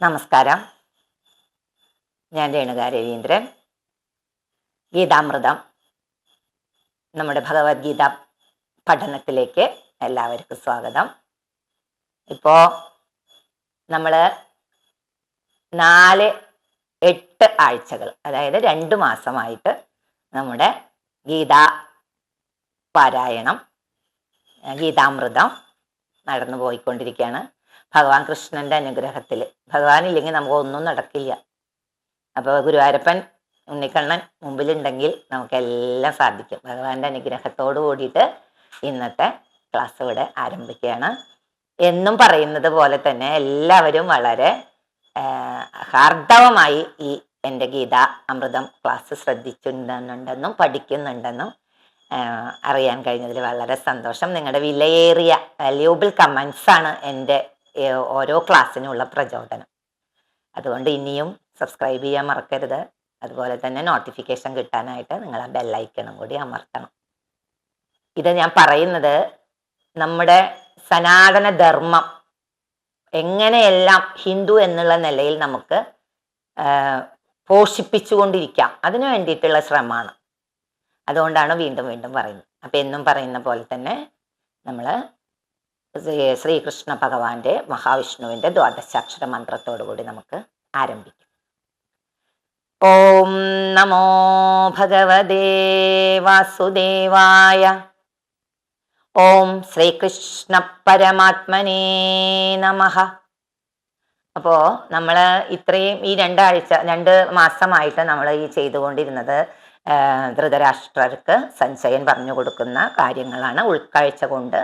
നമസ്കാരം. ഞാൻ രേണുക രവീന്ദ്രൻ. ഗീതാമൃതം. നമ്മുടെ ഭഗവത്ഗീത പഠനത്തിലേക്ക് എല്ലാവർക്കും സ്വാഗതം. ഇപ്പോൾ നമ്മൾ നാല് എട്ട് ആഴ്ചകൾ അതായത് രണ്ട് മാസമായിട്ട് നമ്മുടെ ഗീതാ പാരായണം ഗീതാമൃതം നടന്നു പോയിക്കൊണ്ടിരിക്കുകയാണ് ഭഗവാൻ കൃഷ്ണന്റെ അനുഗ്രഹത്തിൽ ഭഗവാൻ ഇല്ലെങ്കിൽ നമുക്ക് ഒന്നും നടക്കില്ല. അപ്പോൾ ഗുരുവായൂരപ്പൻ ഉണ്ണിക്കണ്ണൻ മുമ്പിലുണ്ടെങ്കിൽ നമുക്കെല്ലാം സാധിക്കും. ഭഗവാന്റെ അനുഗ്രഹത്തോട് കൂടിയിട്ട് ഇന്നത്തെ ക്ലാസ് ഇവിടെ ആരംഭിക്കുകയാണ്. എന്നും പറയുന്നത് പോലെ തന്നെ എല്ലാവരും വളരെ ഹാർദവമായി ഈ എന്റെ ഗീത അമൃതം ക്ലാസ് ശ്രദ്ധിച്ചിട്ടുണ്ടെന്നും പഠിക്കുന്നുണ്ടെന്നും അറിയാൻ കഴിഞ്ഞതിൽ വളരെ സന്തോഷം. നിങ്ങളുടെ വിലയേറിയ വാല്യൂബിൾ കമൻസ് ആണ് എന്റെ ഓരോ ക്ലാസ്സിനുള്ള പ്രചോദനം. അതുകൊണ്ട് ഇനിയും സബ്സ്ക്രൈബ് ചെയ്യാൻ മറക്കരുത്. അതുപോലെ തന്നെ നോട്ടിഫിക്കേഷൻ കിട്ടാനായിട്ട് നിങ്ങൾ ആ ബെല്ലൈക്കണം കൂടി അമർത്തണം. ഇത് ഞാൻ പറയുന്നത് നമ്മുടെ സനാതന ധർമ്മം എങ്ങനെയെല്ലാം ഹിന്ദു എന്നുള്ള നിലയിൽ നമുക്ക് പോഷിപ്പിച്ചുകൊണ്ടിരിക്കാം. അതിനു വേണ്ടിയിട്ടുള്ള ശ്രമമാണ്. അതുകൊണ്ടാണ് വീണ്ടും വീണ്ടും പറയുന്നത്. അപ്പം എന്നും പറയുന്ന പോലെ തന്നെ നമ്മൾ ശ്രീകൃഷ്ണ ഭഗവാന്റെ മഹാവിഷ്ണുവിന്റെ ദ്വാദശാക്ഷര മന്ത്രത്തോടുകൂടി നമുക്ക് ആരംഭിക്കാം. ഓം നമോ ഭഗവദേ വാസുദേവായ. ഓം ശ്രീകൃഷ്ണ പരമാത്മനേ നമ. അപ്പോൾ നമ്മൾ ഇത്രയും ഈ രണ്ടാഴ്ച രണ്ട് മാസമായിട്ട് നമ്മൾ ഈ ചെയ്തുകൊണ്ടിരുന്നത് ധൃതരാഷ്ട്രർക്ക് സഞ്ചയൻ പറഞ്ഞു കൊടുക്കുന്ന കാര്യങ്ങളാണ് ഉൾക്കാഴ്ച കൊണ്ട്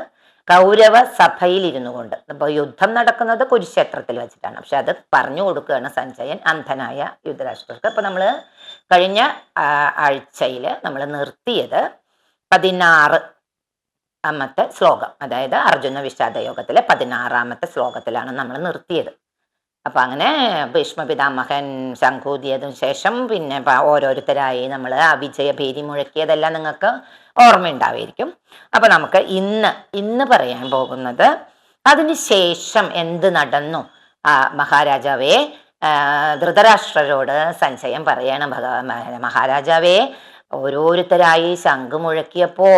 കൗരവ സഭയിൽ ഇരുന്നു കൊണ്ട് അപ്പോൾ യുദ്ധം നടക്കുന്നത് കുരുക്ഷേത്രത്തിൽ വെച്ചിട്ടാണ്. പക്ഷെ അത് പറഞ്ഞു കൊടുക്കുകയാണ് സഞ്ജയൻ അന്ധനായ യുദ്ധരാഷ്ട്രർക്ക്. അപ്പോൾ നമ്മൾ കഴിഞ്ഞ ആഴ്ചയിൽ നമ്മൾ നിർത്തിയത് പതിനാറ് ആമത്തെ ശ്ലോകം. അതായത് അർജുന വിഷാദ യോഗത്തിലെ പതിനാറാമത്തെ ശ്ലോകത്തിലാണ് നമ്മൾ നിർത്തിയത്. അപ്പൊ അങ്ങനെ ഭീഷ്മപിതാമഹൻ ശംഖൂതിയതിനു ശേഷം പിന്നെ ഓരോരുത്തരായി നമ്മൾ ആ വിജയ ഭീതി മുഴക്കിയതെല്ലാം നിങ്ങൾക്ക് ഓർമ്മയുണ്ടാവുമായിരിക്കും അപ്പൊ നമുക്ക് ഇന്ന് ഇന്ന് പറയാൻ പോകുന്നത് അതിനുശേഷം എന്ത് നടന്നു? മഹാരാജാവേ ധൃതരാഷ്ട്രരോട് സഞ്ചയം പറയണം ഭഗവാൻ മഹാരാജാവേ. ഓരോരുത്തരായി ശംഖ് മുഴക്കിയപ്പോ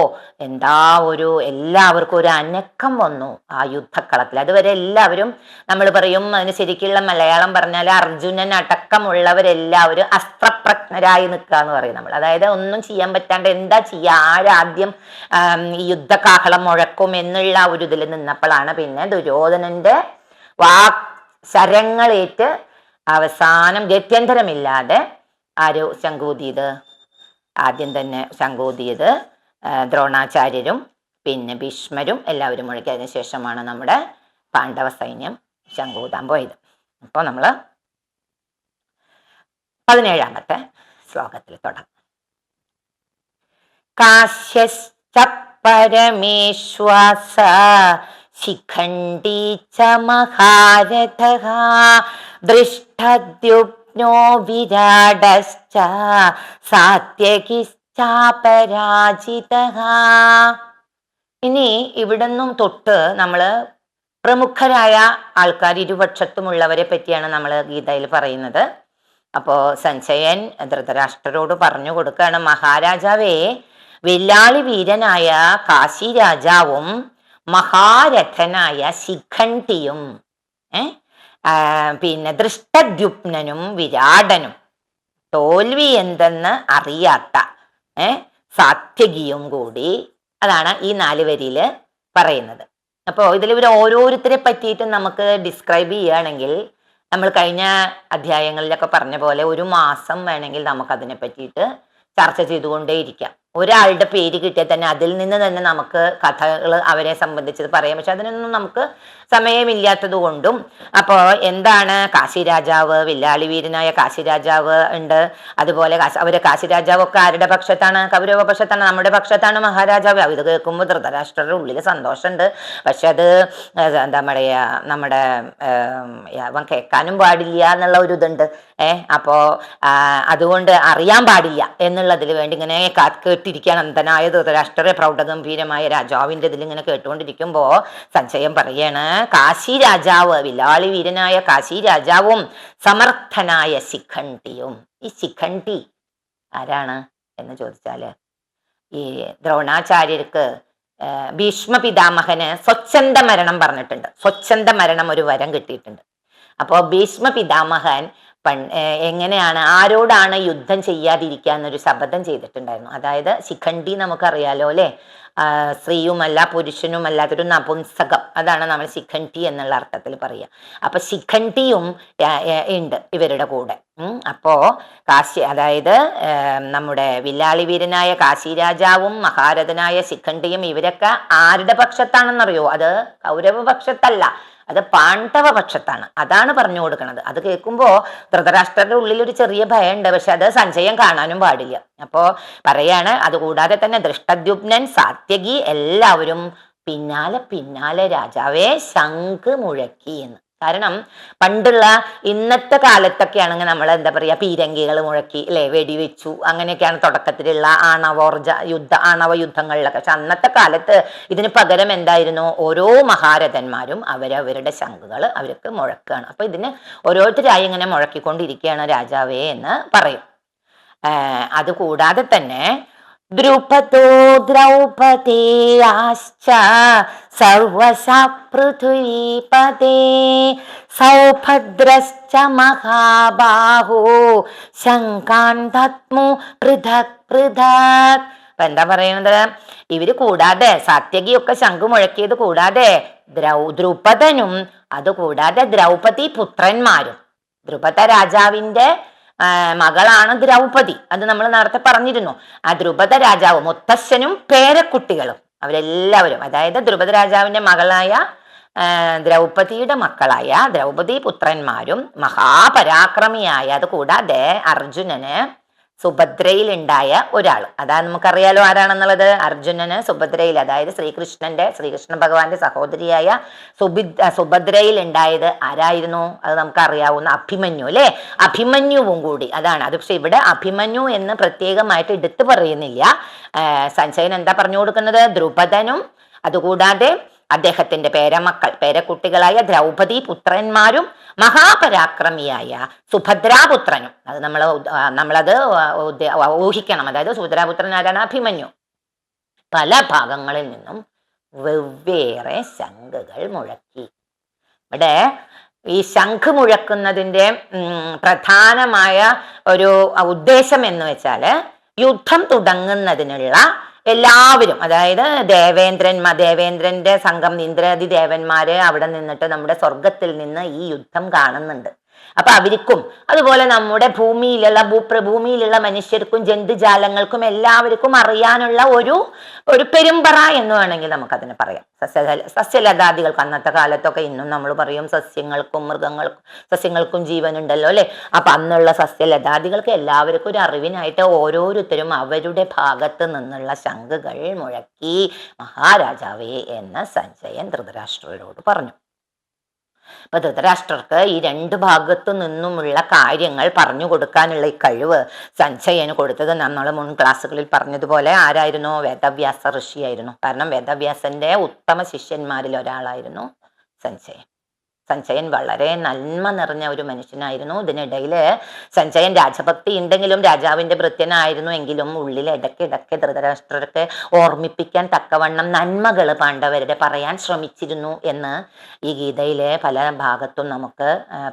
എന്താ ഒരു എല്ലാവർക്കും ഒരു അനക്കം വന്നു ആ യുദ്ധക്കളത്തിൽ. അതുവരെ എല്ലാവരും നമ്മൾ പറയും അതിന് ശരിക്കുള്ള മലയാളം പറഞ്ഞാൽ അർജുനൻ അടക്കമുള്ളവരെല്ലാവരും അസ്ത്രപ്രജ്ഞരായി നിൽക്കുക എന്ന് പറയും നമ്മൾ. അതായത് ഒന്നും ചെയ്യാൻ പറ്റാണ്ട് എന്താ ചെയ്യുക? ആരാദ്യം ഈ യുദ്ധകാഹളം മുഴക്കും എന്നുള്ള ഒരു ഇതിൽ നിന്നപ്പോഴാണ് പിന്നെ ദുര്യോധനന്റെ വാ ശരങ്ങളേറ്റ് അവസാനം ഗത്യന്തരമില്ലാതെ ആരോ ശങ്കൂതിയത് ആദ്യം തന്നെ ശങ്കോതിയത് ദ്രോണാചാര്യരും പിന്നെ ഭീഷ്മരും എല്ലാവരും മുഴക്കിയതിനു ശേഷമാണ് നമ്മുടെ പാണ്ഡവ സൈന്യം ശങ്കൂതാൻ പോയത്. അപ്പോൾ നമ്മൾ പതിനേഴാമത്തെ ശ്ലോകത്തിൽ തുടങ്ങും. കാശ്യശ്ച പരമേശ്വാസ ശിഖണ്ഡീ മഹാരഥ ദൃഷ്ടദ്യുപ് ജ്ഞോ വിരാടശ്ച സാത്യകിശ്ചാപരാജിത. ഇനി ഇവിടുന്നും തൊട്ട് നമ്മൾ പ്രമുഖരായ ആൾക്കാർ ഇരുപക്ഷത്തുമുള്ളവരെ പറ്റിയാണ് നമ്മൾ ഗീതയിൽ പറയുന്നത്. അപ്പോൾ സഞ്ജയൻ ധൃതരാഷ്ട്രരോട് പറഞ്ഞു കൊടുക്കുകയാണ് മഹാരാജാവേ വെല്ലാളി വീരനായ കാശി രാജാവും മഹാരഥനായ ശിഖണ്ഠിയും പിന്നെ ദൃഷ്ടദ്യുപ്നനും വിരാടനും തോൽവി എന്തെന്ന് അറിയാത്ത സാത്യകിയും കൂടി. അതാണ് ഈ നാല് വരിയിൽ പറയുന്നത്. അപ്പോ ഇതിൽ ഇവർ ഓരോരുത്തരെ പറ്റിയിട്ടും നമുക്ക് ഡിസ്ക്രൈബ് ചെയ്യുകയാണെങ്കിൽ നമ്മൾ കഴിഞ്ഞ അധ്യായങ്ങളിലൊക്കെ പറഞ്ഞ പോലെ ഒരു മാസം വേണമെങ്കിൽ നമുക്കതിനെ പറ്റിയിട്ട് ചർച്ച ചെയ്തുകൊണ്ടേയിരിക്കാം. ഒരാളുടെ പേര് കിട്ടിയാൽ തന്നെ അതിൽ നിന്ന് തന്നെ നമുക്ക് കഥകൾ അവരെ സംബന്ധിച്ചത് പറയാം പക്ഷെ അതിനൊന്നും നമുക്ക് സമയമില്ലാത്തത് കൊണ്ടും അപ്പോൾ എന്താണ് കാശി രാജാവ് വില്ലാളി വീരനായ കാശി രാജാവ് ഉണ്ട്. അതുപോലെ അവർ കാശി രാജാവൊക്കെ ആരുടെ പക്ഷത്താണ്? കൗരവ പക്ഷത്താണ് നമ്മുടെ പക്ഷത്താണ് മഹാരാജാവ്. ഇത് കേൾക്കുമ്പോൾ ധൃതരാഷ്ട്രരുടെ ഉള്ളിൽ സന്തോഷമുണ്ട്. പക്ഷെ അത് എന്താ പറയുക നമ്മുടെ അവൻ കേൾക്കാനും പാടില്ല എന്നുള്ള ഒരു ഇതുണ്ട്. ഏഹ് അപ്പോൾ അതുകൊണ്ട് അറിയാൻ പാടില്ല എന്നുള്ളതിൽ വേണ്ടി ഇങ്ങനെ കേട്ടിരിക്കാൻ അന്തനായ ധൃതരാഷ്ട്ര പ്രൗഢഗംഭീരമായ രാജാവിന്റെ ഇതിലിങ്ങനെ കേട്ടുകൊണ്ടിരിക്കുമ്പോൾ സഞ്ജയം പറയാണ് കാശി രാജാവ് വിലാളി വീരനായ കാശി രാജാവും സമർത്ഥനായ ശിഖണ്ഡിയും. ഈ ശിഖണ്ഡി ആരാണ് എന്ന് ചോദിച്ചാൽ ഈ ദ്രോണാചാര്യർക്ക് ഭീഷ്മ പിതാമഹന് സ്വച്ഛന്ത മരണം പറഞ്ഞിട്ടുണ്ട്. സ്വച്ഛന്ത മരണം ഒരു വരം കിട്ടിയിട്ടുണ്ട്. അപ്പോൾ ഭീഷ്മ പിതാമഹൻ പൺ എങ്ങനെയാണ് ആരോടാണ് യുദ്ധം ചെയ്യാതിരിക്കുക എന്നൊരു ശപഥം ചെയ്തിട്ടുണ്ടായിരുന്നു. അതായത് ശിഖണ്ഡി നമുക്കറിയാലോ അല്ലേ? സ്ത്രീയുമല്ല പുരുഷനുമല്ലാത്തൊരു നപുംസകം. അതാണ് നമ്മൾ ശിഖണ്ഡി എന്നുള്ള അർത്ഥത്തിൽ പറയുക. അപ്പൊ ശിഖണ്ഡിയും ഉണ്ട് ഇവരുടെ കൂടെ. അപ്പോ കാശി അതായത് നമ്മുടെ വില്ലാളി വീരനായ കാശി രാജാവും മഹാരഥനായ ശിഖണ്ഡിയും ഇവരൊക്കെ ആരുടെ പക്ഷത്താണെന്നറിയോ? അത് കൗരവ പക്ഷത്തല്ല. അത് പാണ്ഡവ പക്ഷത്താണ് അതാണ് പറഞ്ഞു കൊടുക്കുന്നത് അത് കേൾക്കുമ്പോൾ ധൃതരാഷ്ട്രന്റെ ഉള്ളിൽ ഒരു ചെറിയ ഭയമുണ്ട് പക്ഷെ അത് സഞ്ചയം കാണാനും പാടില്ല. അപ്പോ പറയാണ് അതുകൂടാതെ തന്നെ ദൃഷ്ടദ്യുപ്നൻ സാത്യകി എല്ലാവരും പിന്നാലെ പിന്നാലെ രാജാവേ ശംഖ് മുഴക്കി എന്ന്. കാരണം പണ്ടുള്ള ഇന്നത്തെ കാലത്തൊക്കെ ആണെങ്കിൽ നമ്മൾ എന്താ പറയുക പീരങ്കികൾ മുഴക്കി അല്ലെ വെടിവെച്ചു. അങ്ങനെയൊക്കെയാണ് തുടക്കത്തിലുള്ള ആണവോർജ യുദ്ധ ആണവ യുദ്ധങ്ങളിലൊക്കെ പക്ഷെ അന്നത്തെ കാലത്ത് ഇതിന് പകരം എന്തായിരുന്നു? ഓരോ മഹാരഥന്മാരും അവരവരുടെ ശംഖുകൾ അവർക്ക് മുഴക്കുകയാണ്. അപ്പൊ ഇതിന് ഓരോരുത്തരായി ഇങ്ങനെ മുഴക്കിക്കൊണ്ടിരിക്കുകയാണ് രാജാവേ എന്ന് പറയും. അതുകൂടാതെ തന്നെ द्रुपदो द्रौपदेयाश्च सर्वशा पृथ्वीपदे सौभद्रश्च महाबाहो ശങ്കാൻ തത്മു പൃഥക് പൃഥക് അപ്പൊ എന്താ പറയുന്നത് ഇവര് കൂടാതെ സാത്യകിയൊക്കെ ശംഖു മുഴക്കിയത് കൂടാതെ ദ്രൗ ദ്രുപദനും അതുകൂടാതെ ദ്രൗപദി പുത്രന്മാരും ദ്രുപദ രാജാവിന്റെ മകളാണ് ദ്രൗപതി അത് നമ്മൾ നേരത്തെ പറഞ്ഞിരുന്നു. ആ ദ്രുപദ രാജാവ് മുത്തശ്ശനും പേരക്കുട്ടികളും. അവരെല്ലാവരും. അതായത് ദ്രുപദ രാജാവിന്റെ മകളായ ദ്രൗപതിയുടെ മക്കളായ ദ്രൗപതി പുത്രന്മാരും മഹാപരാക്രമിയായ അത് കൂടാതെ അർജുനന് സുഭദ്രയിൽ ഉണ്ടായ ഒരാൾ അതാ നമുക്കറിയാലോ ആരാണെന്നുള്ളത്? അർജുനന് സുഭദ്രയിൽ അതായത് ശ്രീകൃഷ്ണന്റെ ശ്രീകൃഷ്ണ ഭഗവാന്റെ സഹോദരിയായ സുഭി സുഭദ്രയിൽ ഉണ്ടായത് ആരായിരുന്നു? അത് നമുക്കറിയാവുന്ന അഭിമന്യു അല്ലെ? അഭിമന്യുവും കൂടി. അതാണ്. അത് പക്ഷെ ഇവിടെ അഭിമന്യു എന്ന് പ്രത്യേകമായിട്ട് എടുത്തു പറയുന്നില്ല. സഞ്ജയൻ എന്താ പറഞ്ഞു കൊടുക്കുന്നത്? ദ്രുപദനും അതുകൂടാതെ അദ്ദേഹത്തിന്റെ പേരമക്കൾ പേരക്കുട്ടികളായ ദ്രൗപദി പുത്രന്മാരും മഹാപരാക്രമിയായ സുഭദ്രാപുത്രനും. അത് നമ്മൾ നമ്മളത് ഊഹിക്കണം. അതായത് സുഭദ്രാപുത്രൻ ആരാണ്? അഭിമന്യു. പല ഭാഗങ്ങളിൽ നിന്നും വെവ്വേറെ ശംഖുകൾ മുഴക്കി. ഇവിടെ ഈ ശംഖ് മുഴക്കുന്നതിന്റെ പ്രധാനമായ ഒരു ഉദ്ദേശം എന്ന് വെച്ചാൽ യുദ്ധം തുടങ്ങുന്നതിനുള്ള എല്ലാവരും അതായത് ദേവേന്ദ്രൻ ദേവേന്ദ്രന്റെ സംഘം ഇന്ദ്രാദി ദേവന്മാര് അവിടെ നിന്നിട്ട് നമ്മുടെ സ്വർഗത്തിൽ നിന്ന് ഈ യുദ്ധം കാണുന്നുണ്ട്. അപ്പൊ അവർക്കും അതുപോലെ നമ്മുടെ ഭൂമിയിലുള്ള ഭൂപ്രഭൂമിയിലുള്ള മനുഷ്യർക്കും ജന്തുജാലങ്ങൾക്കും എല്ലാവർക്കും അറിയാനുള്ള ഒരു ഒരു പെരുമ്പറ എന്ന് വേണമെങ്കിൽ നമുക്കതിനെ പറയാം. സസ്യ സസ്യലതാദികൾക്ക് അന്നത്തെ കാലത്തൊക്കെ ഇന്നും നമ്മൾ പറയും സസ്യങ്ങൾക്കും മൃഗങ്ങൾക്കും സസ്യങ്ങൾക്കും ജീവനുണ്ടല്ലോ അല്ലെ? അപ്പൊ അന്നുള്ള സസ്യലതാദികൾക്ക് എല്ലാവർക്കും ഒരു അറിവിനായിട്ട് ഓരോരുത്തരും അവരുടെ ഭാഗത്ത് നിന്നുള്ള ശംഖുകൾ മുഴക്കി മഹാരാജാവേ എന്ന സഞ്ജയൻ ധൃതരാഷ്ട്രരോട് പറഞ്ഞു. അപ്പൊ ധൃതരാഷ്ട്രർക്ക് ഈ രണ്ട് ഭാഗത്തു നിന്നുമുള്ള കാര്യങ്ങൾ പറഞ്ഞു കൊടുക്കാനുള്ള ഈ കഴിവ് സഞ്ജയന് കൊടുത്തത് നമ്മൾ മുൻ ക്ലാസ്സുകളിൽ പറഞ്ഞതുപോലെ ആരായിരുന്നു? വേദവ്യാസ ഋഷിയായിരുന്നു. കാരണം വേദവ്യാസന്റെ ഉത്തമ ശിഷ്യന്മാരിൽ ഒരാളായിരുന്നു സഞ്ജയൻ. സഞ്ജയൻ വളരെ നന്മ നിറഞ്ഞ ഒരു മനുഷ്യനായിരുന്നു. ഇതിനിടയിൽ സഞ്ജയൻ രാജഭക്തി ഉണ്ടെങ്കിലും രാജാവിന്റെ ഭൃത്യനായിരുന്നു എങ്കിലും ഉള്ളിൽ ഇടയ്ക്കിടയ്ക്ക് ധൃതരാഷ്ട്രർക്ക് ഓർമ്മിപ്പിക്കാൻ തക്കവണ്ണം നന്മകൾ പാണ്ഡവരുടെ പറയാൻ ശ്രമിച്ചിരുന്നു എന്ന് ഈ ഗീതയിലെ പല ഭാഗത്തും നമുക്ക്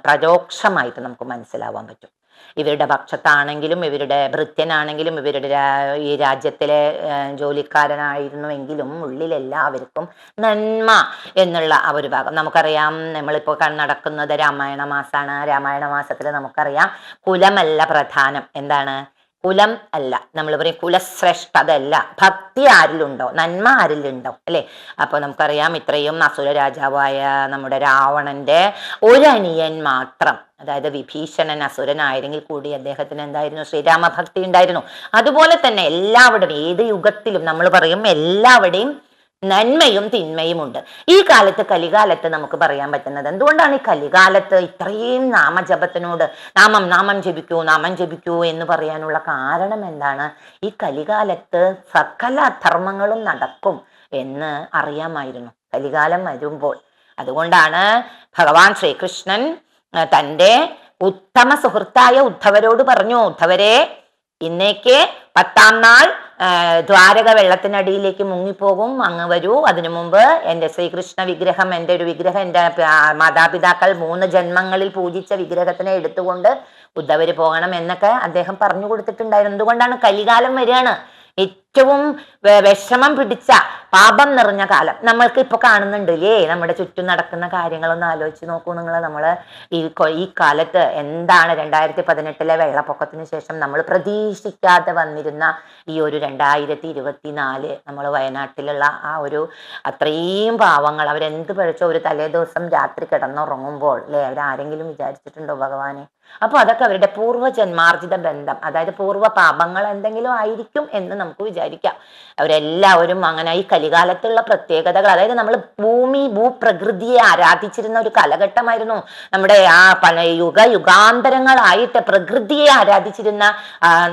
പരോക്ഷമായിട്ട് നമുക്ക് മനസ്സിലാവാൻ പറ്റും. ഇവരുടെ പക്ഷത്താണെങ്കിലും ഇവരുടെ ഭൃത്യനാണെങ്കിലും ഇവരുടെ ഈ രാജ്യത്തിലെ ജോലിക്കാരനായിരുന്നുവെങ്കിലും ഉള്ളിൽ എല്ലാവർക്കും നന്മ എന്നുള്ള ആ ഒരു ഭാഗം. നമുക്കറിയാം നമ്മളിപ്പോൾ നടക്കുന്നത് രാമായണ മാസമാണ് രാമായണ മാസത്തിൽ നമുക്കറിയാം കുലമല്ല പ്രധാനം. എന്താണ്? കുലം അല്ല. നമ്മൾ പറയും കുലശ്രേഷ്ഠതല്ല ഭക്തി ആരിലുണ്ടോ? നന്മ ആരിലുണ്ടോ? അല്ലെ? അപ്പൊ നമുക്കറിയാം ഇത്രയും അസുര രാജാവായ നമ്മുടെ രാവണന്റെ ഒരനിയൻ മാത്രം അതായത് വിഭീഷണൻ അസുരനായിരുന്നെങ്കിൽ കൂടി അദ്ദേഹത്തിന് എന്തായിരുന്നു? ശ്രീരാമഭക്തി ഉണ്ടായിരുന്നു. അതുപോലെ തന്നെ എല്ലാവരുടെയും ഏത് യുഗത്തിലും നമ്മൾ പറയും എല്ലാവരുടെയും നന്മയും തിന്മയുമുണ്ട് ഈ കാലത്ത് കലികാലത്ത് നമുക്ക് പറയാൻ പറ്റുന്നത് എന്തുകൊണ്ടാണ് ഈ കലികാലത്ത് ഇത്രയും നാമജപത്തിനോട് നാമം നാമം ജപിക്കൂ നാമം ജപിക്കൂ എന്ന് പറയാനുള്ള കാരണം എന്താണ്? ഈ കലികാലത്ത് സകല ധർമ്മങ്ങളും നടക്കും എന്ന് അറിയാമായിരുന്നു. കലികാലം വരുമ്പോൾ. അതുകൊണ്ടാണ് ഭഗവാൻ ശ്രീകൃഷ്ണൻ തന്റെ ഉത്തമ സുഹൃത്തായ ഉദ്ധവരോട് പറഞ്ഞു ഉദ്ധവരെ ഇന്നേക്ക് പത്താം നാൾ ദ്വാരക വെള്ളത്തിനടിയിലേക്ക് മുങ്ങിപ്പോകും അങ്ങ് വരൂ. അതിനു മുമ്പ് എന്റെ ശ്രീകൃഷ്ണ വിഗ്രഹം എന്റെ ഒരു വിഗ്രഹം എന്റെ മാതാപിതാക്കൾ മൂന്ന് ജന്മങ്ങളിൽ പൂജിച്ച വിഗ്രഹത്തിനെ എടുത്തുകൊണ്ട് ഉദ്ധവര് പോകണം എന്നൊക്കെ അദ്ദേഹം പറഞ്ഞു കൊടുത്തിട്ടുണ്ടായിരുന്നു. എന്തുകൊണ്ടാണ് കലികാലം വരികയാണ്? ഏറ്റവും വിഷമം പിടിച്ച പാപം നിറഞ്ഞ കാലം നമ്മൾക്ക് ഇപ്പൊ കാണുന്നുണ്ട്. ഏ നമ്മുടെ ചുറ്റും നടക്കുന്ന കാര്യങ്ങളൊന്ന് ആലോചിച്ച് നോക്കൂ നിങ്ങൾ നമ്മൾ ഈ ഈ കാലത്ത് എന്താണ് രണ്ടായിരത്തി പതിനെട്ടിലെ വെള്ളപ്പൊക്കത്തിന് ശേഷം നമ്മൾ പ്രതീക്ഷിക്കാതെ വന്നിരുന്ന ഈ ഒരു രണ്ടായിരത്തി ഇരുപത്തിനാല് നമ്മൾ വയനാട്ടിലുള്ള ആ ഒരു അത്രയും പാവങ്ങൾ അവരെന്ത് പഴിച്ചോ ഒരു തലേ ദിവസം രാത്രി കിടന്നുറങ്ങുമ്പോൾ അല്ലേ? അവരാരെങ്കിലും വിചാരിച്ചിട്ടുണ്ടോ ഭഗവാനെ? അപ്പൊ അതൊക്കെ അവരുടെ പൂർവജന്മാർജിത ബന്ധം. അതായത് പൂർവ പാപങ്ങൾ എന്തെങ്കിലും ആയിരിക്കും എന്ന് നമുക്ക് വിചാരിക്കാം. അവരെല്ലാവരും അങ്ങനെ ഈ കലികാലത്തുള്ള പ്രത്യേകതകൾ അതായത് നമ്മൾ ഭൂമി ഭൂപ്രകൃതിയെ ആരാധിച്ചിരുന്ന ഒരു കാലഘട്ടമായിരുന്നു. നമ്മുടെ ആ പല യുഗ യുഗാന്തരങ്ങളായിട്ട് പ്രകൃതിയെ ആരാധിച്ചിരുന്ന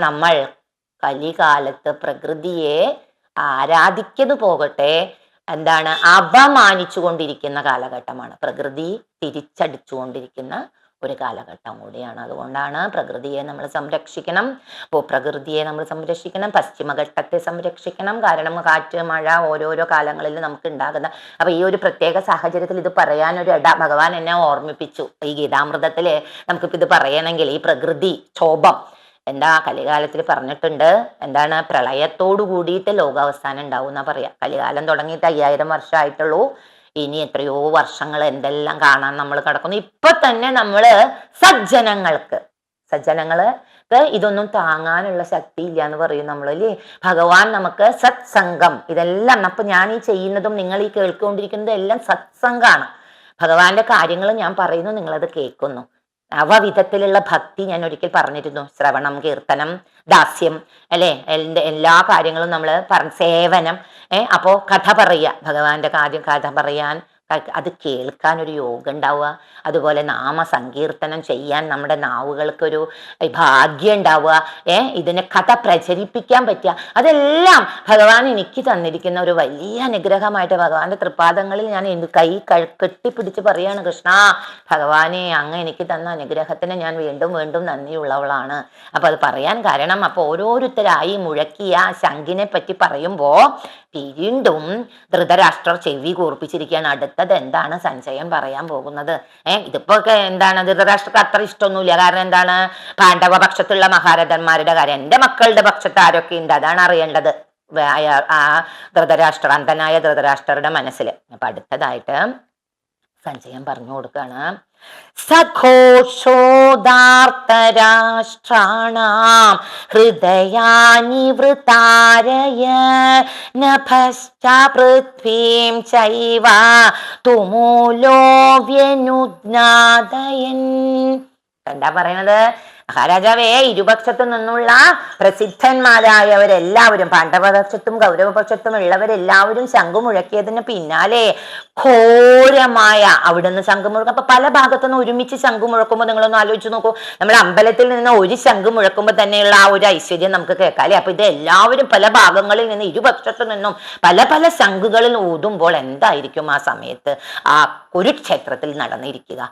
നമ്മൾ കലികാലത്ത് പ്രകൃതിയെ ആരാധിക്കുന്നു പോകട്ടെ എന്താണ് അപമാനിച്ചു കൊണ്ടിരിക്കുന്ന കാലഘട്ടമാണ്. പ്രകൃതി തിരിച്ചടിച്ചുകൊണ്ടിരിക്കുന്ന ഒരു കാലഘട്ടം കൂടിയാണ്. അതുകൊണ്ടാണ് പ്രകൃതിയെ നമ്മൾ സംരക്ഷിക്കണം. അപ്പോൾ പ്രകൃതിയെ നമ്മൾ സംരക്ഷിക്കണം പശ്ചിമഘട്ടത്തെ സംരക്ഷിക്കണം. കാരണം കാറ്റ് മഴ ഓരോരോ കാലങ്ങളിൽ നമുക്ക് ഉണ്ടാകുന്ന അപ്പൊ ഈ ഒരു പ്രത്യേക സാഹചര്യത്തിൽ ഇത് പറയാനൊരു ഇട ഭഗവാൻ എന്നെ ഓർമ്മിപ്പിച്ചു. ഈ ഗീതാമൃതത്തിൽ നമുക്കിപ്പോൾ ഇത് പറയണമെങ്കിൽ ഈ പ്രകൃതി ക്ഷോഭം എന്താ കലികാലത്തിൽ പറഞ്ഞിട്ടുണ്ട്. എന്താണ്? പ്രളയത്തോടു കൂടിയിട്ട് ലോകാവസ്ഥാനം ഉണ്ടാവും എന്നാ പറയാ. കലികാലം തുടങ്ങിയിട്ട് അയ്യായിരം വർഷമായിട്ടുള്ളൂ. ഇനി എത്രയോ വർഷങ്ങൾ എന്തെല്ലാം കാണാൻ നമ്മൾ കിടക്കുന്നു. ഇപ്പൊ തന്നെ നമ്മൾ സജ്ജനങ്ങൾക്ക് സജ്ജനങ്ങൾക്ക് ഇതൊന്നും താങ്ങാനുള്ള ശക്തി ഇല്ല എന്ന് പറയും നമ്മൾ അല്ലേ ഭഗവാൻ നമുക്ക് സത്സംഗം ഇതെല്ലാം അപ്പൊ ഞാൻ ഈ ചെയ്യുന്നതും നിങ്ങൾ ഈ കേൾക്കൊണ്ടിരിക്കുന്നതും എല്ലാം സത്സംഗമാണ് ഭഗവാന്റെ കാര്യങ്ങൾ ഞാൻ പറയുന്നു നിങ്ങളത് കേൾക്കുന്നു. നവവിധത്തിലുള്ള ഭക്തി ഞാൻ ഒരിക്കൽ പറഞ്ഞിരുന്നു. ശ്രവണം കീർത്തനം ദാസ്യം അല്ലെ? എല്ലാ കാര്യങ്ങളും നമ്മൾ പറ സേവനം ഏഹ് അപ്പോ കഥ പറയുക. ഭഗവാന്റെ കാര്യം കഥ പറയാൻ അത് കേൾക്കാൻ ഒരു യോഗം ഉണ്ടാവുക അതുപോലെ നാമസങ്കീർത്തനം ചെയ്യാൻ നമ്മുടെ നാവുകൾക്കൊരു ഭാഗ്യം ഉണ്ടാവുക ഏ ഇതിനെ കഥ പ്രചരിപ്പിക്കാൻ പറ്റുക. അതെല്ലാം ഭഗവാൻ എനിക്ക് തന്നിരിക്കുന്ന ഒരു വലിയ അനുഗ്രഹമായിട്ട് ഭഗവാന്റെ തൃപ്പാദങ്ങളിൽ ഞാൻ കൈ കെട്ടിപ്പിടിച്ച് പറയാണ് കൃഷ്ണ ഭഗവാനെ അങ്ങ് എനിക്ക് തന്ന അനുഗ്രഹത്തിന് ഞാൻ വീണ്ടും വീണ്ടും നന്ദിയുള്ളവളാണ്. അപ്പൊ അത് പറയാൻ കാരണം അപ്പൊ ഓരോരുത്തരായി മുഴക്കിയ ശങ്കിനെ പറ്റി പറയുമ്പോ വീണ്ടും ധൃതരാഷ്ട്രർ ചെവി കൂർപ്പിച്ചിരിക്കുകയാണ്. അടുത്തത് എന്താണ് സഞ്ജയൻ പറയാൻ പോകുന്നത്? ഏഹ് ഇതിപ്പോ എന്താണ് ധൃതരാഷ്ട്രക്ക് അത്ര ഇഷ്ടമൊന്നുമില്ല. കാരണം എന്താണ്? പാണ്ഡവ പക്ഷത്തുള്ള മഹാരഥന്മാരുടെ കാര്യം. എന്റെ മക്കളുടെ പക്ഷത്ത് ആരൊക്കെ ഉണ്ട്? അതാണ് അറിയേണ്ടത്. ആ ധൃതരാഷ്ട്ര അന്ധനായ ധൃതരാഷ്ട്രരുടെ മനസ്സിൽ അപ്പൊ അടുത്തതായിട്ട് സഞ്ജയൻ പറഞ്ഞു കൊടുക്കാണ്. സഘോഷോദാർത്തരാഷ്ട്രാണാം ഹൃദയാനിവൃതാരയ നഭശ്ച പൃഥ്വീം ചൈവ തുമൂലോ വ്യനുജ്ഞാതയൻ എന്താ പറയണത്? മഹാരാജാവേ ഇരുപക്ഷത്തു നിന്നുള്ള പ്രസിദ്ധന്മാരായവരെല്ലാവരും പാണ്ഡവപക്ഷത്തും കൗരവപക്ഷത്തും ഉള്ളവരെല്ലാവരും ശംഖു മുഴക്കിയതിന് പിന്നാലെ ഘോരമായ അവിടുന്ന് ശംഖു മുഴക്കും. അപ്പൊ പല ഭാഗത്തുനിന്ന് ഒരുമിച്ച് ശംഖു മുഴക്കുമ്പോൾ നിങ്ങളൊന്ന് ആലോചിച്ച് നോക്കൂ. നമ്മൾ അമ്പലത്തിൽ നിന്ന് ഒരു ശംഖു മുഴക്കുമ്പോൾ തന്നെയുള്ള ആ ഒരു ഐശ്വര്യം നമുക്ക് കേൾക്കാം അല്ലെ? അപ്പൊ ഇത് എല്ലാവരും പല ഭാഗങ്ങളിൽ നിന്ന് ഇരുപക്ഷത്തു നിന്നും പല പല ശംഖുകളിൽ ഊതുമ്പോൾ എന്തായിരിക്കും ആ സമയത്ത് ആ കുരുക്ഷേത്രത്തിൽ നടന്നിരിക്കുക?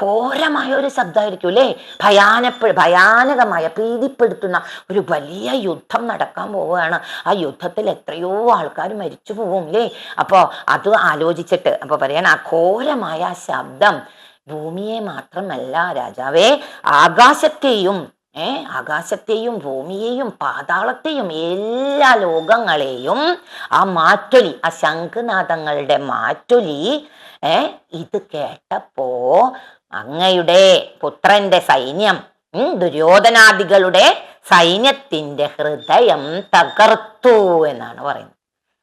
ഘോരമായ ഒരു ശബ്ദമായിരിക്കും അല്ലേ? ഭയാനപ്പെ ഭയാനകമായ പ്രീതിപ്പെടുത്തുന്ന ഒരു വലിയ യുദ്ധം നടക്കാൻ പോവുകയാണ്. ആ യുദ്ധത്തിൽ എത്രയോ ആൾക്കാർ മരിച്ചു പോവും അല്ലേ? അപ്പോൾ അത് ആലോചിച്ചിട്ട് അപ്പോൾ പറയാൻ ആ ഘോരമായ ശബ്ദം ഭൂമിയെ മാത്രമല്ല രാജാവേ ആകാശത്തെയും ഏ ആകാശത്തെയും ഭൂമിയെയും പാതാളത്തെയും എല്ലാ ലോകങ്ങളെയും ആ മാറ്റൊലി ആ ശംഖുനാഥങ്ങളുടെ മാറ്റൊലി ഏ ഇത് കേട്ടപ്പോ അങ്ങയുടെ പുത്രന്റെ സൈന്യം ദുര്യോധനാദികളുടെ സൈന്യത്തിന്റെ ഹൃദയം തകർത്തു എന്നാണ് പറയുന്നത്.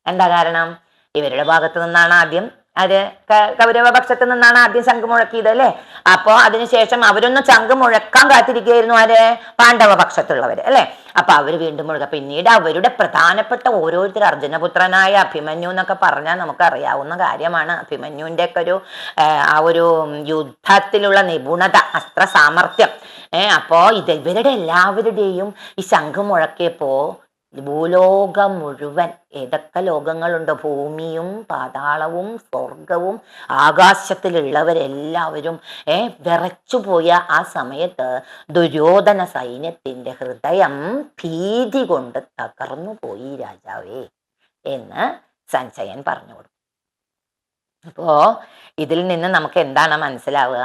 എന്താ കാരണം? ഇവരുടെ ഭാഗത്തു നിന്നാണ് ആദ്യം ആര് ക- കൗരവ പക്ഷത്ത് നിന്നാണ് ആദ്യം ശംഖ് മുഴക്കിയത് അല്ലെ? അപ്പോ അതിനുശേഷം അവരൊന്ന് ശംഖ് മുഴക്കാൻ കാത്തിരിക്കുകയായിരുന്നു ആര്? പാണ്ഡവ പക്ഷത്തുള്ളവര് അല്ലെ? അപ്പൊ അവർ വീണ്ടും മുഴുക പിന്നീട് അവരുടെ പ്രധാനപ്പെട്ട ഓരോരുത്തർ അർജുനപുത്രനായ അഭിമന്യു എന്നൊക്കെ പറഞ്ഞാൽ നമുക്ക് അറിയാവുന്ന കാര്യമാണ്. അഭിമന്യുവിന്റെ ഒക്കെ ഒരു ആ ഒരു യുദ്ധത്തിലുള്ള നിപുണത അസ്ത്ര സാമർഥ്യം ഏഹ് അപ്പോ ഇത് ഇവരുടെ എല്ലാവരുടെയും ഈ ശംഖ് മുഴക്കിയപ്പോ ഭൂലോകം മുഴുവൻ ഏതൊക്കെ ലോകങ്ങളുണ്ട്? ഭൂമിയും പാതാളവും സ്വർഗവും ആകാശത്തിലുള്ളവരെല്ലാവരും ഏ വിറച്ചുപോയ ആ സമയത്ത് ദുര്യോധന സൈന്യത്തിന്റെ ഹൃദയം ഭീതി കൊണ്ട് തകർന്നു പോയി രാജാവേ എന്ന് സഞ്ജയൻ പറഞ്ഞു കൊടുത്തു. അപ്പോ ഇതിൽ നിന്ന് നമുക്ക് എന്താണ് മനസ്സിലാവുക?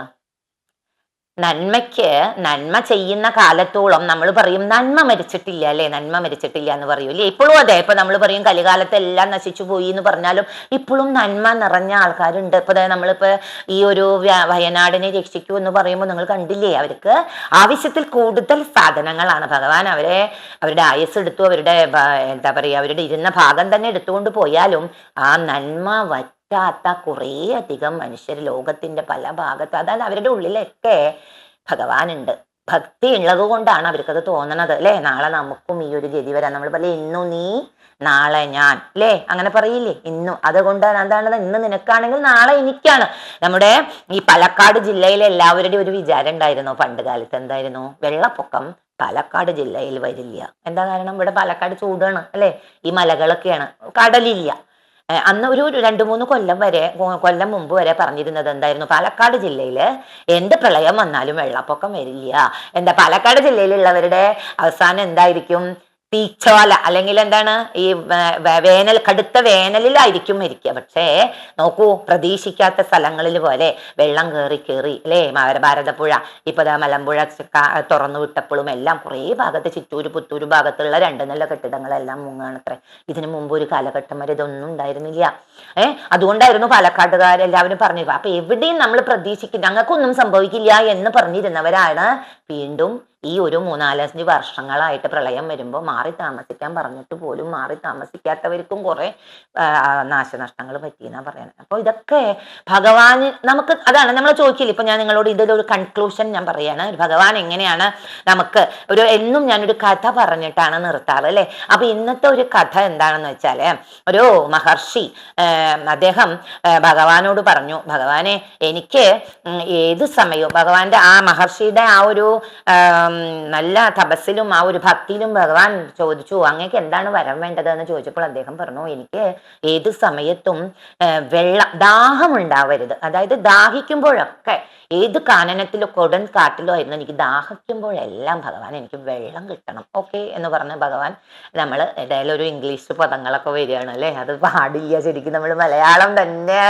നന്മയ്ക്ക് നന്മ ചെയ്യുന്ന കാലത്തോളം നമ്മൾ പറയും നന്മ മരിച്ചിട്ടില്ല അല്ലെ? നന്മ മരിച്ചിട്ടില്ല എന്ന് പറയും അല്ലേ ഇപ്പോഴും അതെ. ഇപ്പൊ നമ്മൾ പറയും കലികാലത്ത് എല്ലാം നശിച്ചു പോയി എന്ന് പറഞ്ഞാലും ഇപ്പോഴും നന്മ നിറഞ്ഞ ആൾക്കാരുണ്ട്. ഇപ്പൊ നമ്മളിപ്പോ ഈ ഒരു വയനാടിനെ രക്ഷിക്കൂ എന്ന് പറയുമ്പോൾ നിങ്ങൾ കണ്ടില്ലേ? അവർക്ക് ആവശ്യത്തിൽ കൂടുതൽ സാധനങ്ങളാണ്. ഭഗവാൻ അവരെ അവരുടെ ആയുസ് എടുത്തു അവരുടെ എന്താ പറയുക അവരുടെ ഇരുന്ന ഭാഗം തന്നെ എടുത്തുകൊണ്ട് പോയാലും ആ നന്മ വറ്റാത്ത കുറേ അധികം മനുഷ്യർ ലോകത്തിന്റെ പല ഭാഗത്ത് അതായത് അവരുടെ ഉള്ളിലൊക്കെ ഭഗവാനുണ്ട്. ഭക്തി ഉള്ളത് കൊണ്ടാണ് അവർക്കത് തോന്നണത് അല്ലേ? നാളെ നമുക്കും ഈ ഒരു ഗതി വരാം. നമ്മൾ പറയും ഇന്നു നീ നാളെ ഞാൻ അല്ലേ? അങ്ങനെ പറയില്ലേ? ഇന്നു. അതുകൊണ്ട് എന്താണത് ഇന്ന് നിനക്കാണെങ്കിൽ നാളെ എനിക്കാണ്. നമ്മുടെ ഈ പാലക്കാട് ജില്ലയിലെ എല്ലാവരുടെയും ഒരു വിചാരം ഉണ്ടായിരുന്നു. പണ്ട് കാലത്ത് എന്തായിരുന്നു? വെള്ളപ്പൊക്കം പാലക്കാട് ജില്ലയിൽ വരില്ല. എന്താ കാരണം? ഇവിടെ പാലക്കാട് ചൂടാണ് അല്ലേ? ഈ മലകളൊക്കെയാണ്. കടലില്ല. അന്ന് ഒരു രണ്ടു മൂന്ന് കൊല്ലം വരെ കൊല്ലം മുമ്പ് വരെ പറഞ്ഞിരുന്നത് എന്തായിരുന്നു? പാലക്കാട് ജില്ലയിൽ എന്ത് പ്രളയം വന്നാലും വെള്ളപ്പൊക്കം വരില്ല. എന്താ പാലക്കാട് ജില്ലയിലുള്ളവരുടെ അവസാനം എന്തായിരിക്കും? തീച്ചോല അല്ലെങ്കിൽ എന്താണ്? ഈ വേനൽ കടുത്ത വേനലിലായിരിക്കും മരിക്കുക പക്ഷേ നോക്കൂ പ്രതീക്ഷിക്കാത്ത സ്ഥലങ്ങളിൽ പോലെ വെള്ളം കയറി കയറി അല്ലേ? ഭാരതപ്പുഴ ഇപ്പൊ ദാ മലമ്പുഴ തുറന്നു വിട്ടപ്പോഴും എല്ലാം കുറേ ഭാഗത്ത് ചിറ്റൂര് പുത്തൂര് ഭാഗത്തുള്ള രണ്ട് നില കെട്ടിടങ്ങളെല്ലാം മുങ്ങാണത്രേ. ഇതിനു മുമ്പ് ഒരു കാലഘട്ടം വരെ ഇതൊന്നും ഉണ്ടായിരുന്നില്ല. ഏഹ് അതുകൊണ്ടായിരുന്നു പാലക്കാട്ടുകാരെല്ലാവരും പറഞ്ഞിരുന്നു അപ്പൊ എവിടെയും നമ്മൾ പ്രതീക്ഷിക്കും ഞങ്ങൾക്കൊന്നും സംഭവിക്കില്ല എന്ന് പറഞ്ഞിരുന്നവരാണ് വീണ്ടും ഈ ഒരു മൂന്നാലഞ്ച് വർഷങ്ങളായിട്ട് പ്രളയം വരുമ്പോൾ മാറി താമസിക്കാൻ പറഞ്ഞിട്ട് പോലും മാറി താമസിക്കാത്തവർക്കും കുറെ നാശനഷ്ടങ്ങൾ പറ്റിയെന്നാ പറയുന്നത് അപ്പോൾ ഇതൊക്കെ ഭഗവാൻ നമുക്ക് അതാണ് നമ്മൾ ചോദിക്കില്ല? ഇപ്പൊ ഞാൻ നിങ്ങളോട് ഇതിലൊരു കൺക്ലൂഷൻ ഞാൻ പറയാണ്. ഭഗവാൻ എങ്ങനെയാണ് നമുക്ക് ഒരു എന്നും ഞാനൊരു കഥ പറഞ്ഞിട്ടാണ് നിർത്താറ് അല്ലെ? അപ്പൊ ഇന്നത്തെ ഒരു കഥ എന്താണെന്ന് വെച്ചാൽ ഒരു മഹർഷി അദ്ദേഹം ഭഗവാനോട് പറഞ്ഞു ഭഗവാനെ എനിക്ക് ഏത് സമയവും ഭഗവാന്റെ ആ മഹർഷിയുടെ ആ ഒരു നല്ല തപസ്സിലും ആ ഒരു ഭക്തിയിലും ഭഗവാൻ ചോദിച്ചു അങ്ങേക്ക് എന്താണ് വരം വേണ്ടത് എന്ന് ചോദിച്ചപ്പോൾ അദ്ദേഹം പറഞ്ഞു എനിക്ക് ഏത് സമയത്തും വെള്ള ദാഹം ഉണ്ടാവരുത്. അതായത് ദാഹിക്കുമ്പോഴൊക്കെ ഏത് കാനനത്തിലോ കൊടൻ കാട്ടിലോ ആയിരുന്നു എനിക്ക് ദാഹിക്കുമ്പോഴെല്ലാം ഭഗവാൻ എനിക്ക് വെള്ളം കിട്ടണം. ഓക്കെ? എന്ന് പറഞ്ഞ ഭഗവാൻ നമ്മൾ ഏതായാലും ഒരു ഇംഗ്ലീഷ് പദങ്ങളൊക്കെ വരികയാണ് അല്ലേ? അത് പാടില്ല ശരിക്കും നമ്മൾ മലയാളം തന്നെ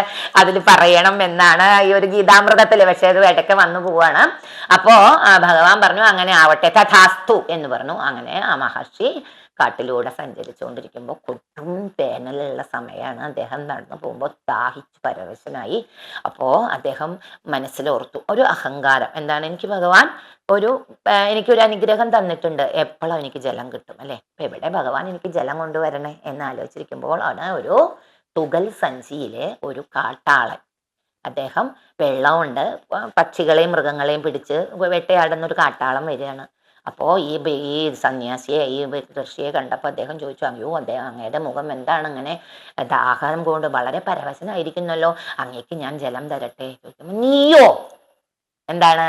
അതിൽ പറയണം എന്നാണ് ഈ ഒരു ഗീതാമൃതത്തിൽ പക്ഷേ അത് ഇടയ്ക്ക് വന്നു പോവാണ്. അപ്പോ ആ, ഭഗവാൻ പറഞ്ഞു അങ്ങനെ ആവട്ടെ തഥാസ്തു എന്ന് പറഞ്ഞു. അങ്ങനെ ആ മഹർഷി കാട്ടിലൂടെ സഞ്ചരിച്ചുകൊണ്ടിരിക്കുമ്പോൾ കൊടും വേനലുള്ള സമയമാണ് അദ്ദേഹം നടന്നു പോകുമ്പോൾ ദാഹിച്ച് പരവശനായി. അപ്പോൾ അദ്ദേഹം മനസ്സിലോർത്തു. ഒരു അഹങ്കാരം. എന്താണ് എനിക്ക് ഭഗവാൻ? ഒരു എനിക്കൊരു അനുഗ്രഹം തന്നിട്ടുണ്ട്. എപ്പോഴും എനിക്ക് ജലം കിട്ടും അല്ലേ? അപ്പൊ എവിടെ ഭഗവാൻ എനിക്ക് ജലം കൊണ്ടുവരണേ എന്ന് ആലോചിച്ചിരിക്കുമ്പോൾ ആണ് ഒരു തുകൽ സഞ്ചിയിലെ ഒരു കാട്ടാളൻ. അദ്ദേഹം വെള്ളമുണ്ട്. പക്ഷികളെയും മൃഗങ്ങളെയും പിടിച്ച് വേട്ടയാടുന്ന ഒരു കാട്ടാളൻ വരികയാണ്. അപ്പോൾ ഈ ഈ സന്യാസിയെ ഈ ഋഷിയെ കണ്ടപ്പോൾ അദ്ദേഹം ചോദിച്ചു അയ്യോ അദ്ദേഹം അങ്ങയുടെ മുഖം എന്താണ് അങ്ങനെ ദാഹം കൊണ്ട് വളരെ പരവശനായിരിക്കുന്നല്ലോ. അങ്ങേക്ക് ഞാൻ ജലം തരട്ടെ? നീയോ? എന്താണ്?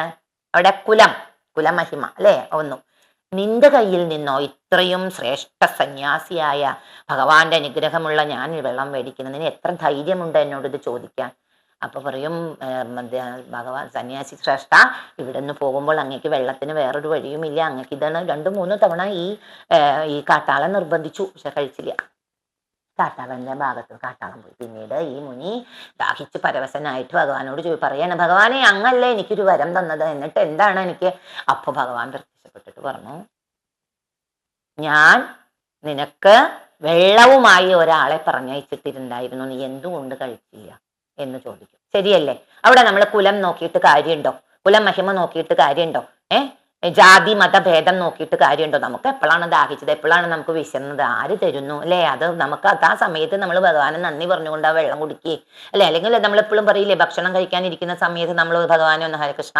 അവിടെ കുലം കുലമഹിമ അല്ലേ? ഒന്നും. നിന്റെ കയ്യിൽ നിന്നോ ഇത്രയും ശ്രേഷ്ഠ സന്യാസിയായ ഭഗവാന്റെ അനുഗ്രഹമുള്ള ഞാൻ വെള്ളം മേടിക്കുന്നതിന് എത്ര ധൈര്യമുണ്ട് എന്നോട് ഇത് ചോദിക്കാൻ? അപ്പൊ പറയും ഭഗവാൻ സന്യാസി ശ്രേഷ്ഠ ഇവിടെ നിന്ന് പോകുമ്പോൾ അങ്ങേക്ക് വെള്ളത്തിന് വേറൊരു വഴിയുമില്ല. അങ്ങേക്ക് ഇതാണ് രണ്ടു മൂന്ന് തവണ ഈ ഈ കാട്ടാളൻ നിർബന്ധിച്ചു. പക്ഷെ കഴിച്ചില്ല. കാട്ടാളന്റെ ഭാഗത്ത് കാട്ടാളൻ പോയി. പിന്നീട് ഈ മുനി ദാഹിച്ച് പരവശനായിട്ട് ഭഗവാനോട് ചോദി പറയാണ് ഭഗവാനെ അങ്ങല്ലേ എനിക്കൊരു വരം തന്നത്? എന്നിട്ട് എന്താണ് എനിക്ക്? അപ്പൊ ഭഗവാൻ പ്രത്യക്ഷപ്പെട്ടിട്ട് പറഞ്ഞു ഞാൻ നിനക്ക് വെള്ളവുമായി ഒരാളെ പറഞ്ഞയച്ചിട്ടിരുണ്ടായിരുന്നു നീ എന്തുകൊണ്ട് കഴിച്ചില്ല? എന്ന് ചോദിക്കും. ശരിയല്ലേ? അവിടെ നമ്മൾ കുലം നോക്കിയിട്ട് കാര്യമുണ്ടോ? കുലം മഹിമ നോക്കിയിട്ട് കാര്യമുണ്ടോ? ഏ? ജാതി മതഭേദം നോക്കിയിട്ട് കാര്യമുണ്ടോ? നമുക്ക് എപ്പോഴാണ് ദാഹിച്ചത്? എപ്പോഴാണ് നമുക്ക് വിശന്നത്? ആര് തരുന്നു? അല്ലേ? അത് നമുക്ക് അത് ആ സമയത്ത് നമ്മൾ ഭഗവാനെ നന്ദി പറഞ്ഞുകൊണ്ട് ആ വെള്ളം കുടിക്കുക അല്ലെ? അല്ലെങ്കിൽ നമ്മൾ എപ്പോഴും പറയില്ലേ ഭക്ഷണം കഴിക്കാനിരിക്കുന്ന സമയത്ത് നമ്മൾ ഭഗവാനെ ഒന്ന് ഹരകൃഷ്ണ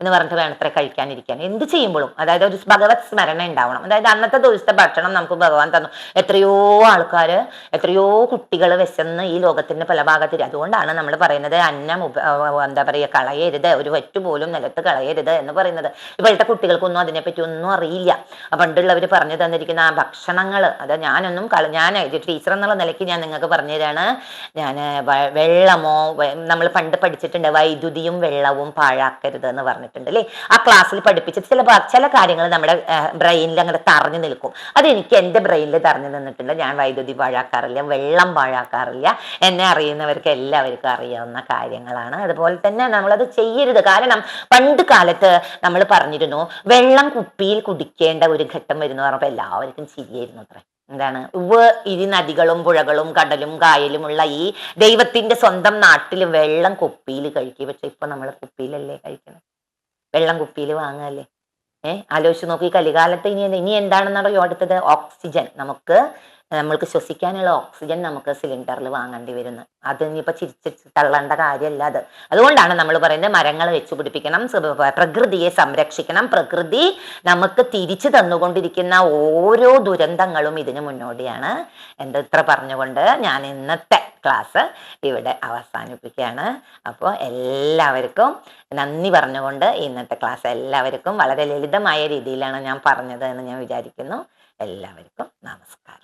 എന്ന് പറഞ്ഞിട്ട് വേണത്ര കഴിക്കാനിരിക്കാൻ. എന്ത് ചെയ്യുമ്പോഴും അതായത് ഒരു ഭഗവത് സ്മരണ ഉണ്ടാവണം. അതായത് അന്നത്തെ ദിവസത്തെ ഭക്ഷണം നമുക്ക് ഭഗവാൻ തന്നു. എത്രയോ ആൾക്കാർ എത്രയോ കുട്ടികൾ വിശന്ന് ഈ ലോകത്തിന്റെ പല ഭാഗത്തിൽ അതുകൊണ്ടാണ് നമ്മൾ പറയുന്നത് അന്നം എന്താ പറയുക കളയരുത്. ഒരു വറ്റു പോലും നിലത്ത് കളയരുത് എന്ന് പറയുന്നത്. ഇപ്പോഴത്തെ കുട്ടികൾക്കൊന്നും അതിനെപ്പറ്റി ഒന്നും അറിയില്ല പണ്ടുള്ളവർ പറഞ്ഞു തന്നിരിക്കുന്ന ആ ഭക്ഷണങ്ങൾ അത് ഞാനൊന്നും കള ഞാൻ ടീച്ചർ എന്നുള്ള നിലയ്ക്ക് ഞാൻ നിങ്ങൾക്ക് പറഞ്ഞു തരാണ് ഞാൻ വെള്ളമോ നമ്മൾ പണ്ട് പഠിച്ചിട്ടുണ്ട് വൈദ്യുതിയും വെള്ളവും പാഴാക്കരുത് എന്ന് പറഞ്ഞിട്ടുണ്ട് അല്ലേ? ആ ക്ലാസ്സിൽ പഠിപ്പിച്ചിട്ട് ചില ചില കാര്യങ്ങൾ നമ്മുടെ ബ്രെയിനിൽ അങ്ങനെ തറഞ്ഞു നിൽക്കും. അതെനിക്ക് എന്റെ ബ്രെയിനിൽ തറഞ്ഞു നിന്നിട്ടുണ്ട്. ഞാൻ വൈദ്യുതി പാഴാക്കാറില്ല വെള്ളം പാഴാക്കാറില്ല. എന്നെ അറിയുന്നവർക്ക് എല്ലാവർക്കും അറിയാവുന്ന കാര്യങ്ങളാണ്. അതുപോലെ തന്നെ നമ്മളത് ചെയ്യരുത്. കാരണം പണ്ട് കാലത്ത് നമ്മൾ പറഞ്ഞിരുന്നു വെള്ളം കുപ്പിയിൽ കുടിക്കേണ്ട ഒരു ഘട്ടം വരുന്നു പറഞ്ഞപ്പോൾ എല്ലാവർക്കും ചിരിയായിരുന്നു അത്ര. എന്താണ്? ഉവ് ഇരു നദികളും പുഴകളും കടലും കായലുമുള്ള ഈ ദൈവത്തിന്റെ സ്വന്തം നാട്ടിൽ വെള്ളം കുപ്പിയിൽ കഴിക്കും പക്ഷെ ഇപ്പൊ നമ്മൾ കുപ്പിയിലല്ലേ കഴിക്കണം? വെള്ളം കുപ്പിയിൽ വാങ്ങല്ലേ ഏഹ് ആലോചിച്ച് നോക്കി കലികാലത്ത് ഇനി ഇനി എന്താണെന്നറിയോ അടുത്തത്? ഓക്സിജൻ. നമുക്ക് നമ്മൾക്ക് ശ്വസിക്കാനുള്ള ഓക്സിജൻ നമുക്ക് സിലിണ്ടറിൽ വാങ്ങേണ്ടി വരുന്നത് അത് ഇനിയിപ്പോൾ ചിരിച്ച് തള്ളേണ്ട കാര്യമല്ല അത്. അതുകൊണ്ടാണ് നമ്മൾ പറയുന്നത് മരങ്ങൾ വെച്ച് പിടിപ്പിക്കണം പ്രകൃതിയെ സംരക്ഷിക്കണം. പ്രകൃതി നമുക്ക് തിരിച്ചു തന്നുകൊണ്ടിരിക്കുന്ന ഓരോ ദുരന്തങ്ങളും ഇതിനു മുന്നോടിയാണ്. എന്റെ ഇത്ര പറഞ്ഞുകൊണ്ട് ഞാൻ ഇന്നത്തെ ക്ലാസ് ഇവിടെ അവസാനിപ്പിക്കുകയാണ്. അപ്പോൾ എല്ലാവർക്കും നന്ദി പറഞ്ഞുകൊണ്ട് ഇന്നത്തെ ക്ലാസ് എല്ലാവർക്കും വളരെ ലളിതമായ രീതിയിലാണ് ഞാൻ പറഞ്ഞത് എന്ന് ഞാൻ വിചാരിക്കുന്നു. എല്ലാവർക്കും നമസ്കാരം.